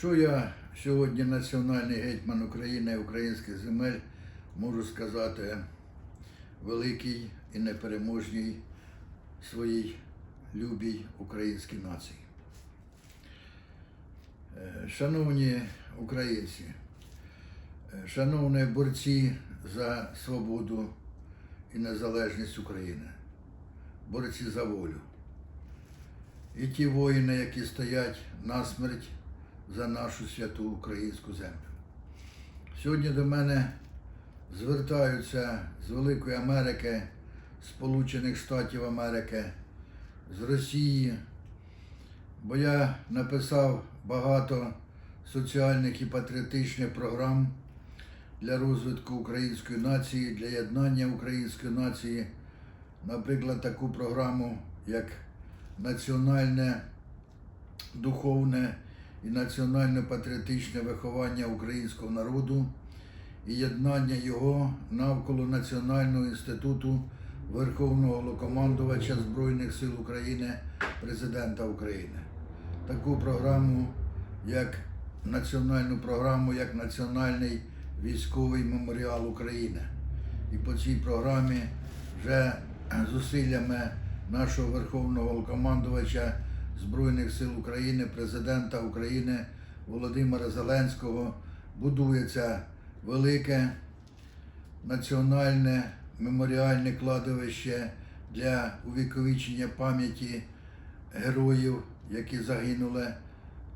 Що я сьогодні національний гетьман України українських земель можу сказати великій і непереможній своїй любій українській нації. Е, Шановні українці, е, шановні борці за свободу і незалежність України, борці за волю. І ті воїни, які стоять насмерть за нашу святу українську землю. Сьогодні до мене звертаються з Великої Америки, Сполучених Штатів Америки, з Росії, бо я написав багато соціальних і патріотичних програм для розвитку української нації, для єднання української нації, наприклад, таку програму, як національне духовне і національно-патріотичне виховання українського народу і єднання його навколо Національного інституту Верховного Головнокомандувача Збройних сил України, президента України. Таку програму, як національну програму, як Національний військовий меморіал України. І по цій програмі вже зусиллями нашого Верховного Головнокомандувача Збройних сил України, президента України Володимира Зеленського будується велике національне меморіальне кладовище для увіковічення пам'яті героїв, які загинули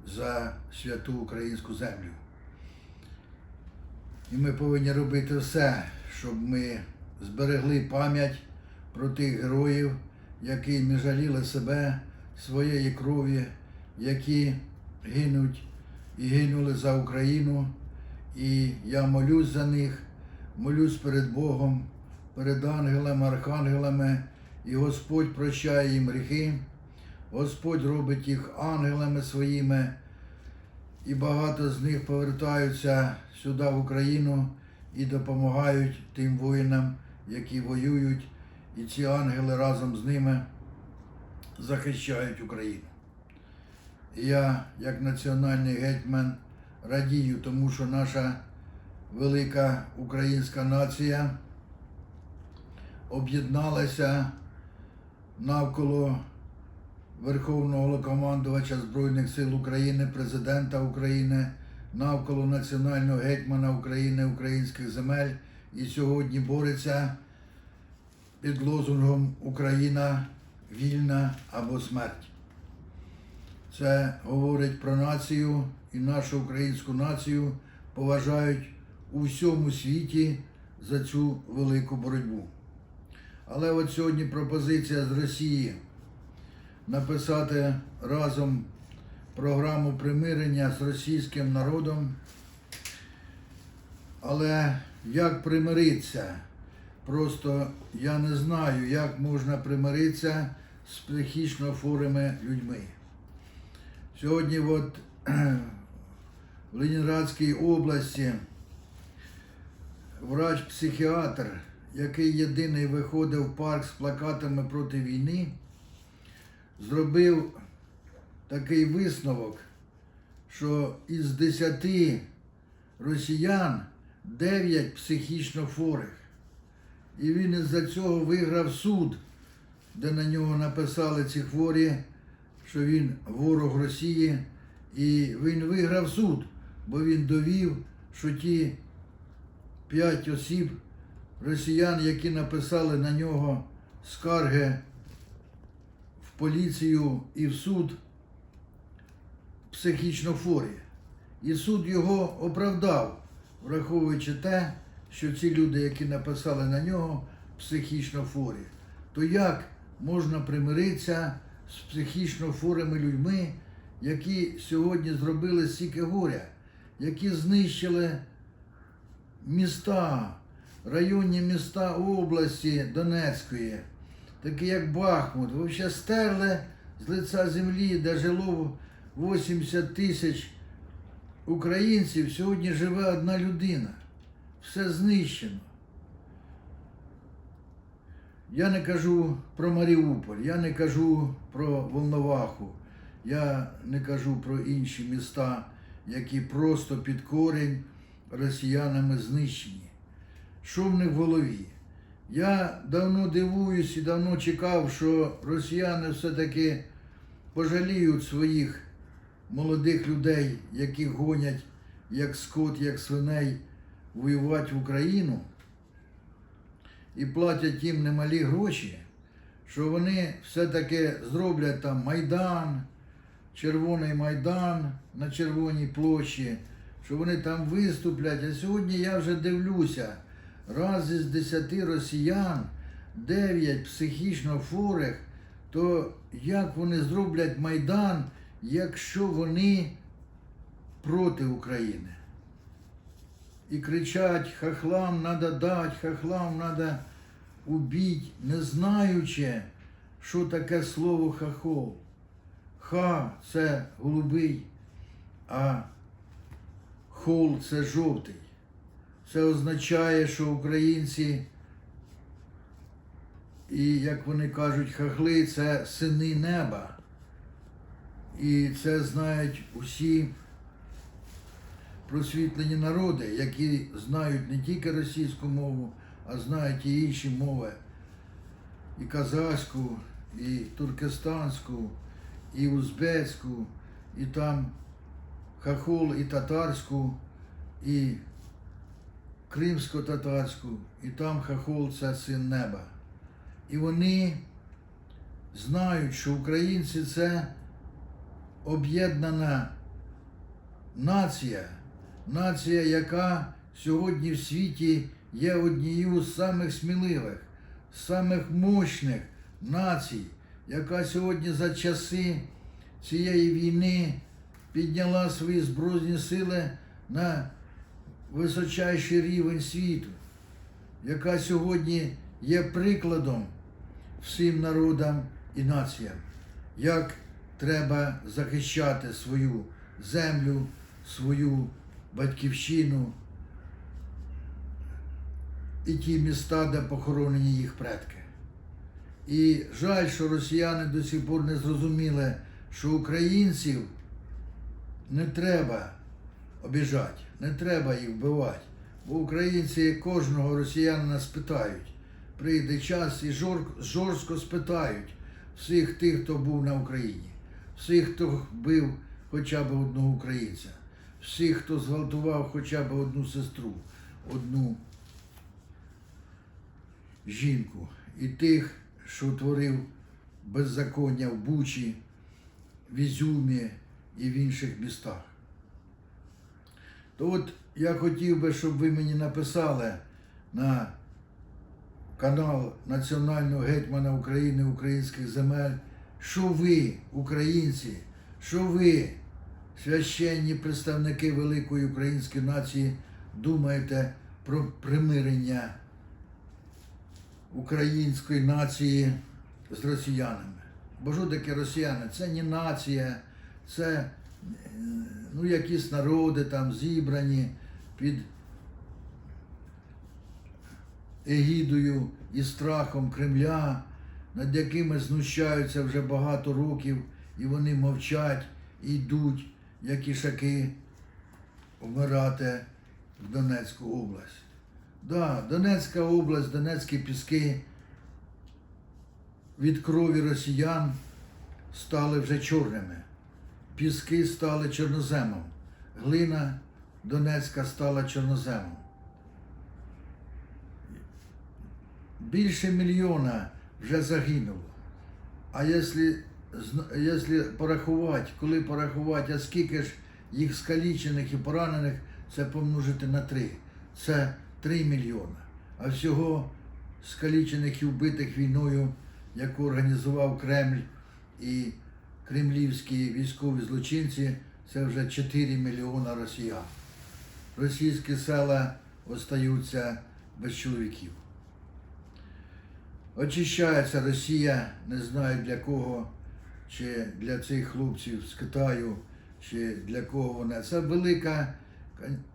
за святу українську землю. І ми повинні робити все, щоб ми зберегли пам'ять про тих героїв, які не жаліли себе, своєї крові, які гинуть і гинули за Україну. І я молюсь за них, молюсь перед Богом, перед ангелами, архангелами, і Господь прощає їм гріхи, Господь робить їх ангелами своїми, і багато з них повертаються сюди, в Україну, і допомагають тим воїнам, які воюють, і ці ангели разом з ними захищають Україну. Я, як національний гетьман, радію, тому що наша велика українська нація об'єдналася навколо Верховного Головнокомандувача Збройних сил України, президента України, навколо національного гетьмана України, українських земель і сьогодні бореться під лозунгом Україна вільна або смерть. Це говорить про націю і нашу українську націю поважають у всьому світі за цю велику боротьбу. Але от сьогодні пропозиція з Росії написати разом програму примирення з російським народом. Але як примиритися? Просто я не знаю, як можна примиритися з психічно хворими людьми. Сьогодні от в Ленінградській області врач-психіатр, який єдиний виходив в парк з плакатами проти війни, зробив такий висновок, що із 10 росіян 9 психічно хворих. І він із-за цього виграв суд, де на нього написали ці хворі, що він ворог Росії, і він виграв суд, бо він довів, що ті п'ять осіб росіян, які написали на нього скарги в поліцію і в суд, психічно хворі. І суд його оправдав, враховуючи те, що ці люди, які написали на нього, психічно хворі. То як можна примиритися з психічно хворими людьми, які сьогодні зробили стільки горя, які знищили міста, районні міста області Донецької, такі як Бахмут, взагалі стерли з лиця землі, де жило 80 тисяч українців, сьогодні живе одна людина. Все знищено. Я не кажу про Маріуполь, я не кажу про Волноваху, я не кажу про інші міста, які просто під корінь росіянами знищені. Що в них в голові? Я давно дивуюсь і давно чекав, що росіяни все-таки пожаліють своїх молодих людей, яких гонять як скот, як свиней воювати в Україну і платять їм немалі гроші, що вони все-таки зроблять там Майдан, Червоний Майдан на Червоній площі, що вони там виступлять. А сьогодні я вже дивлюся, раз із десяти росіян, дев'ять психічно хворих, то як вони зроблять Майдан, якщо вони проти України? І кричать, хахлам надо дать, хахлам надо убить, не знаючи, що таке слово хахол. Ха це голубий, а хол це жовтий. Це означає, що українці, і як вони кажуть, хахли це сини неба. І це знають усі просвітлені народи, які знають не тільки російську мову, а знають і інші мови, і казахську, і туркестанську, і узбецьку, і там хахол, і татарську, і кримсько-татарську, і там хахол це син неба. І вони знають, що українці це об'єднана нація, нація, яка сьогодні в світі є однією з самих сміливих, самих мощних націй, яка сьогодні за часи цієї війни підняла свої збройні сили на височайший рівень світу, яка сьогодні є прикладом всім народам і націям, як треба захищати свою землю, свою батьківщину і ті міста, де похоронені їх предки. І жаль, що росіяни до сих пор не зрозуміли, що українців не треба обіжати, не треба їх вбивати. Бо українці кожного росіянина спитають. Прийде час і жорстко спитають всіх тих, хто був на Україні, всіх, хто вбив хоча б одного українця, всіх, хто зґвалтував хоча б одну сестру, одну жінку, і тих, що творив беззаконня в Бучі, в Ізюмі і в інших містах. То от я хотів би, щоб ви мені написали на канал Національного гетьмана України українських земель, що ви, українці, що ви, священні представники великої української нації, думаєте про примирення української нації з росіянами. Бо що таке росіяни? Це не нація, це е, ну, якісь народи там зібрані під егідою і страхом Кремля, над якими знущаються вже багато років, і вони мовчать і йдуть, як ішаки, вмирати в Донецьку область. Да, Донецька область, Донецькі піски від крові росіян стали вже чорними. Піски стали чорноземом. Глина Донецька стала чорноземом. Більше мільйона вже загинуло. А якщо, якщо порахувати, коли порахувати, а скільки ж їх скалічених і поранених, це помножити на три. Це 3 мільйона. А всього скалічених і вбитих війною, яку організував Кремль і кремлівські військові злочинці, це вже 4 мільйона росіян. Російські села остаються без чоловіків. Очищається Росія, не знаю для кого, чи для цих хлопців з Китаю, чи для кого вона. Це велика,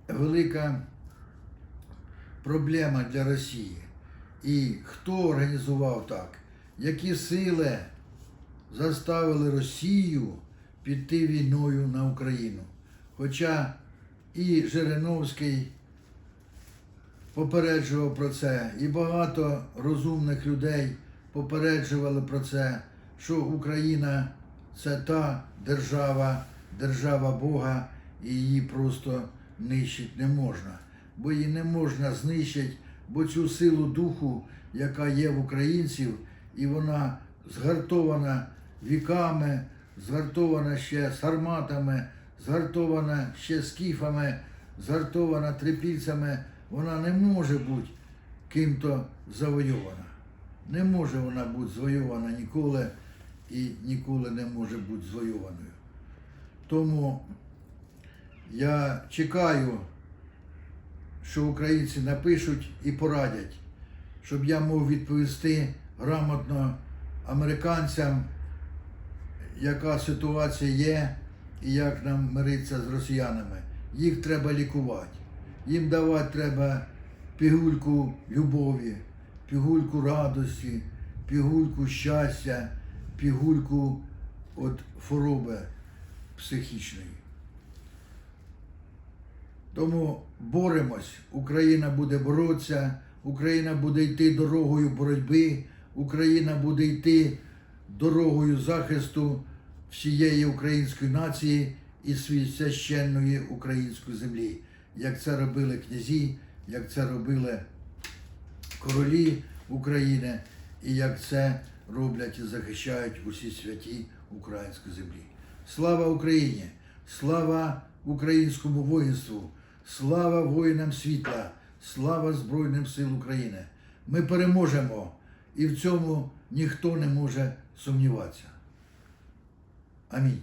велика проблема для Росії. І хто організував так? Які сили заставили Росію піти війною на Україну? Хоча і Жириновський попереджував про це, і багато розумних людей попереджували про це, що Україна це та держава, держава Бога, і її просто нищити не можна. Бо її не можна знищити, бо цю силу духу, яка є в українців, і вона згартована віками, згартована ще сарматами, згартована ще скіфами, згартована трипільцями, вона не може бути ким-то завойована. Не може вона бути завойована ніколи і ніколи не може бути завойованою. Тому я чекаю, що українці напишуть і порадять, щоб я мог відповісти грамотно американцям, яка ситуація є і як нам миритися з росіянами. Їх треба лікувати. Їм давати треба пігульку любові, пігульку радості, пігульку щастя, пігульку від хвороби психічної. Тому боремось, Україна буде боротися, Україна буде йти дорогою боротьби, Україна буде йти дорогою захисту всієї української нації і священної української землі, як це робили князі, як це робили королі України, і як це роблять і захищають усі святі української землі. Слава Україні! Слава українському воїнству! Слава воїнам світла! Слава Збройним сил України! Ми переможемо, і в цьому ніхто не може сумніватися. Амінь.